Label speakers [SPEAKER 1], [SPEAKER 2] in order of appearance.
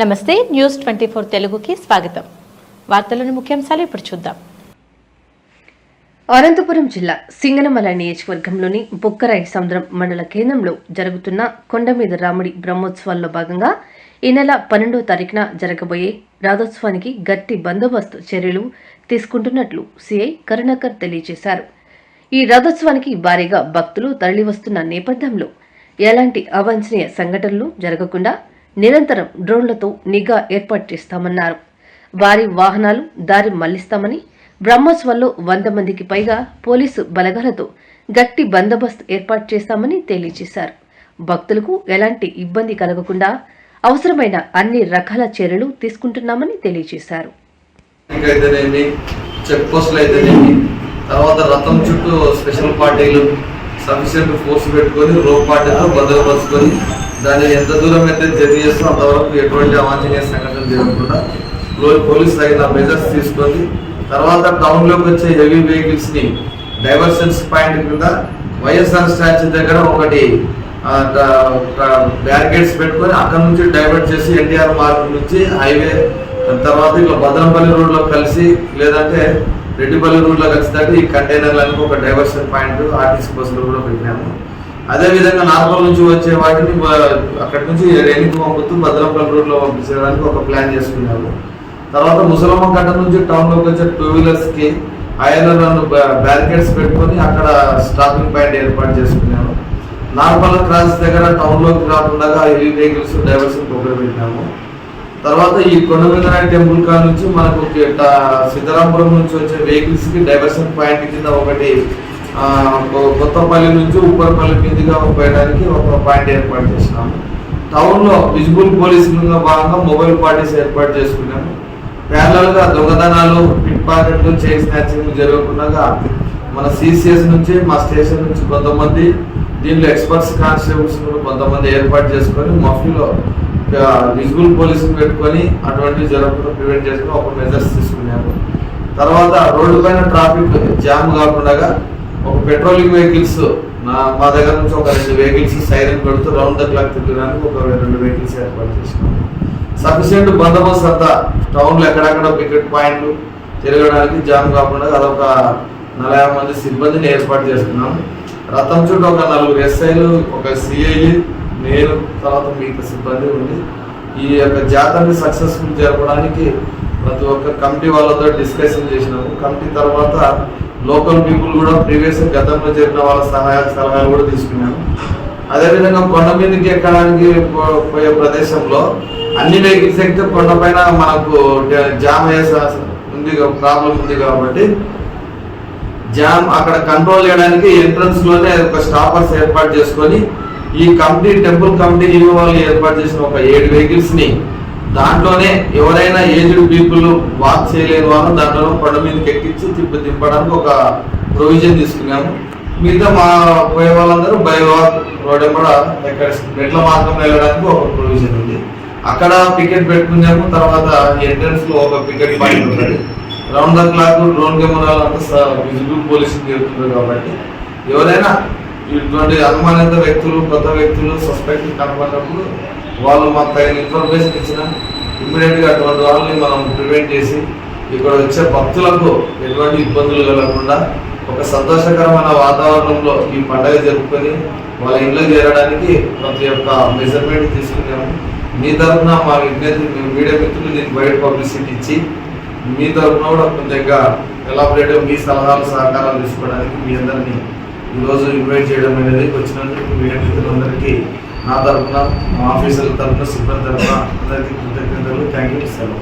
[SPEAKER 1] నమస్తే news twenty four తెలుగుకి స్వాగతం. వార్తలను ముఖ్యాంశాలు ఇప్పుడు చూద్దాం.
[SPEAKER 2] అనంతపురం జిల్లా సింగనమల నియోజకవర్గంలోని బుక్కరాయి సముద్రం మండల కేంద్రంలో జరుగుతున్న కొండమీద రాముడి బ్రహ్మోత్సవాల్లో భాగంగా ఈ నెల పన్నెండో తారీఖున జరగబోయే రథోత్సవానికి గట్టి బందోబస్తు చర్యలు తీసుకుంటున్నట్లు సిఐ కరుణాకర్ తెలియజేశారు. ఈ రథోత్సవానికి భారీగా భక్తులు తరలివస్తున్న నేపథ్యంలో ఎలాంటి అవాంఛనీయ సంఘటనలు జరగకుండా నిరంతరం డ్రోన్లతో నిఘా ఏర్పాటు చేస్తామన్నారు. భారీ వాహనాలు దారి మళ్ళిస్తామని బ్రహ్మోత్సవాల్లో వంద మందికి పైగా పోలీసు బలగాలతో గట్టి బందోబస్తు ఏర్పాటు చేస్తామని తెలియజేశారు. భక్తులకు ఎలాంటి ఇబ్బంది కలగకుండా అవసరమైన అన్ని రకాల చర్యలు తీసుకుంటున్నామని తెలియజేశారు.
[SPEAKER 3] తర్వాత రథం చుట్టూ స్పెషల్ పార్టీలు సఫిషియంట్ ఫోర్స్ పెట్టుకొని రోడ్ పార్టీతో భద్రపరుచుకొని దాన్ని ఎంత దూరం అయితే జర్నీ చేస్తూ అంతవరకు ఎటువంటి అవాంఛనీయ సంఘటనలు జరగకుండా రోజు పోలీసు తగిన మెజర్స్ తీసుకొని తర్వాత టౌన్లోకి వచ్చే హెవీ వెహికల్స్ని డైవర్షన్స్ పాయింట్ కింద వైఎస్ఆర్ స్టాచ్యూ దగ్గర ఒకటి బ్యారికేడ్స్ పెట్టుకొని అక్కడ నుంచి డైవర్ట్ చేసి ఎన్టీఆర్ మార్గ్ నుంచి హైవే తర్వాత ఇట్లా భద్రంపల్లి రోడ్లో కలిసి లేదంటే రెడ్డిపల్లి రోడ్లో కలిసి కలిసి ఈ కంటైనర్లకు ఒక డైవర్షన్ పాయింట్ ఆర్టీసీ బస్సులు కూడా పెట్టినాము. అదే విధంగా నార్మల్ నుంచి వచ్చే వాటిని అక్కడి నుంచి రేణుకు పంపుతూ భద్రంపల్లి రోడ్లో పంపించడానికి ఒక ప్లాన్ చేసుకున్నాము. తర్వాత ముసలమ్మ గడ్డ నుంచి టౌన్లోకి వచ్చే టూ వీలర్స్కి ఐఎల్ఆర్ బ్యారికేడ్స్ పెట్టుకొని అక్కడ స్టాపింగ్ పాయింట్ ఏర్పాటు చేసుకున్నాము. నార్మల్ క్రాస్ దగ్గర టౌన్లోకి రాకుండా హెవీ వెహికల్స్ డైవర్షన్ ఒకటి పెట్టినాము. తర్వాత ఈ కొండమీదనాయ టెంపుల్ కా నుంచి మనకు ట- సిద్ధరాంపురం నుంచి వచ్చే వెహికల్స్కి డైవర్షన్ పాయింట్ కింద ఒకటి కొత్తపల్లి నుంచి ఉప్పరపల్లి మీదుగా పోయడానికి ఒక పాయింట్ ఏర్పాటు చేసినాము టౌన్లో విజిబుల్ పోలీసులుగా భాగంగా మొబైల్ పార్టీస్ ఏర్పాటు చేసుకున్నాము ప్యారలల్గా దొంగతనాలు పిట్ పాకెట్లు చైన్ స్నాచింగ్ జరగకుండా మన సిసిఎస్ నుంచి మా స్టేషన్ నుంచి కొంతమంది దీనిలో ఎక్స్పర్ట్స్ కానిస్టేబుల్స్ కూడా కొంతమంది ఏర్పాటు చేసుకొని మఫీలో విజిబుల్ పోలీసులు పెట్టుకొని అటువంటివి జరగకుండా ప్రివెంట్ చేసుకుని ఒక మెజర్స్ తీసుకున్నాము. తర్వాత రోడ్డు పైన ట్రాఫిక్ జామ్ కాకుండా ఒక పెట్రోలింగ్ వెహికల్స్ నా మా దగ్గర నుంచి ఒక రెండు వెహికల్స్ సైరన్ పెడుతూ రౌండ్ ద క్లాక్ తిరగడానికి ఒక రెండు వెహికల్స్ ఏర్పాటు చేసినాం. సఫిషియెంట్ బందోబస్తు అంతా టౌన్లో ఎక్కడెక్కడ పికెట్ పాయింట్లు తిరగడానికి జామ్ కాకుండా అదొక నలభై మంది సిబ్బందిని ఏర్పాటు చేసుకున్నాం రథం చుట్టూ ఒక నలుగురు ఎస్ఐలు ఒక సిఐ నేను తర్వాత మిగతా సిబ్బంది ఉంది ఈ యొక్క జాతరని సక్సెస్ఫుల్ జరపడానికి ప్రతి ఒక్క కమిటీ వాళ్ళతో డిస్కషన్ చేసినాము. కమిటీ తర్వాత లోకల్ పీపుల్ కూడా ప్రీవియస్ గతంలో జరిగిన వాళ్ళ సహాయ సలహాలు కూడా తీసుకున్నాము. అదేవిధంగా కొండ మీదకి ఎక్కడానికి పో- పోయే ప్రదేశంలో అన్ని వెహికల్స్ ఎక్కితే కొండపైన మనకు జామ్ అయ్యే ఉంది ప్రాబ్లం ఉంది కాబట్టి జామ్ అక్కడ కంట్రోల్ చేయడానికి ఎంట్రన్స్లోనే ఒక స్టాపర్స్ ఏర్పాటు చేసుకొని ఈ కమిటీ టెంపుల్ కమిటీ వాళ్ళు ఏర్పాటు చేసిన ఒక ఏడు వెహికల్స్ని దాంట్లోనే ఎవరైనా ఏజ్డ్ పీపుల్ వాక్ చేయలేని వాళ్ళు దాంట్లో కొండ మీదకి ఎక్కించి తిప్పి దింపడానికి ఒక ప్రొవిజన్ తీసుకున్నాము. మిగతా మా పోయే వాళ్ళందరూ బైవాక్ రోడ్ కూడా ఎక్కడ మెట్ల మార్గం వెళ్ళడానికి ఒక ప్రొవిజన్ ఉంది. అక్కడ పికెట్ పెట్టుకున్నాము తర్వాత ఎంట్రన్స్లో ఒక పికెట్ పాయింట్ ఉంటుంది రౌండ్ ద క్లాక్ డ్రోన్ కెమెరాలు అంతా విజిబుల్ పోలీసింగ్ జరుగుతుంది కాబట్టి ఎవరైనా ఇటువంటి అనుమానిత వ్యక్తులు కొత్త వ్యక్తులు సస్పెక్ట్ కనపడినప్పుడు వాళ్ళు మాకు తగిన ఇన్ఫర్మేషన్ ఇచ్చిన ఇమ్మీడియట్గా అటువంటి వాళ్ళని మనం ప్రివెంట్ చేసి ఇక్కడ వచ్చే భక్తులకు ఎటువంటి ఇబ్బందులు కలగకుండా ఒక సంతోషకరమైన వాతావరణంలో ఈ పండుగ జరుపుకొని వాళ్ళ ఇంట్లో చేరడానికి ప్రతి యొక్క మెజర్మెంట్ తీసుకున్నాము. మీ తరఫున మా విజ్ఞప్తి మీడియా మిత్రులు దీనికి బయట పబ్లిసిటీ ఇచ్చి మీ తరఫున కూడా కొద్దిగా ఎలాబరేట్ మీ సలహాలు సహకారాలు తీసుకోవడానికి మీ అందరినీ ఈరోజు ఇన్వైట్ చేయడం అనేది వచ్చినందుకు మీడియా మిత్రులందరికీ నా తరఫున మా ఆఫీసర్ల తరఫున సిబ్బంది తరఫున అందరికీ కృతజ్ఞతలు. థ్యాంక్ యూ సెలవు.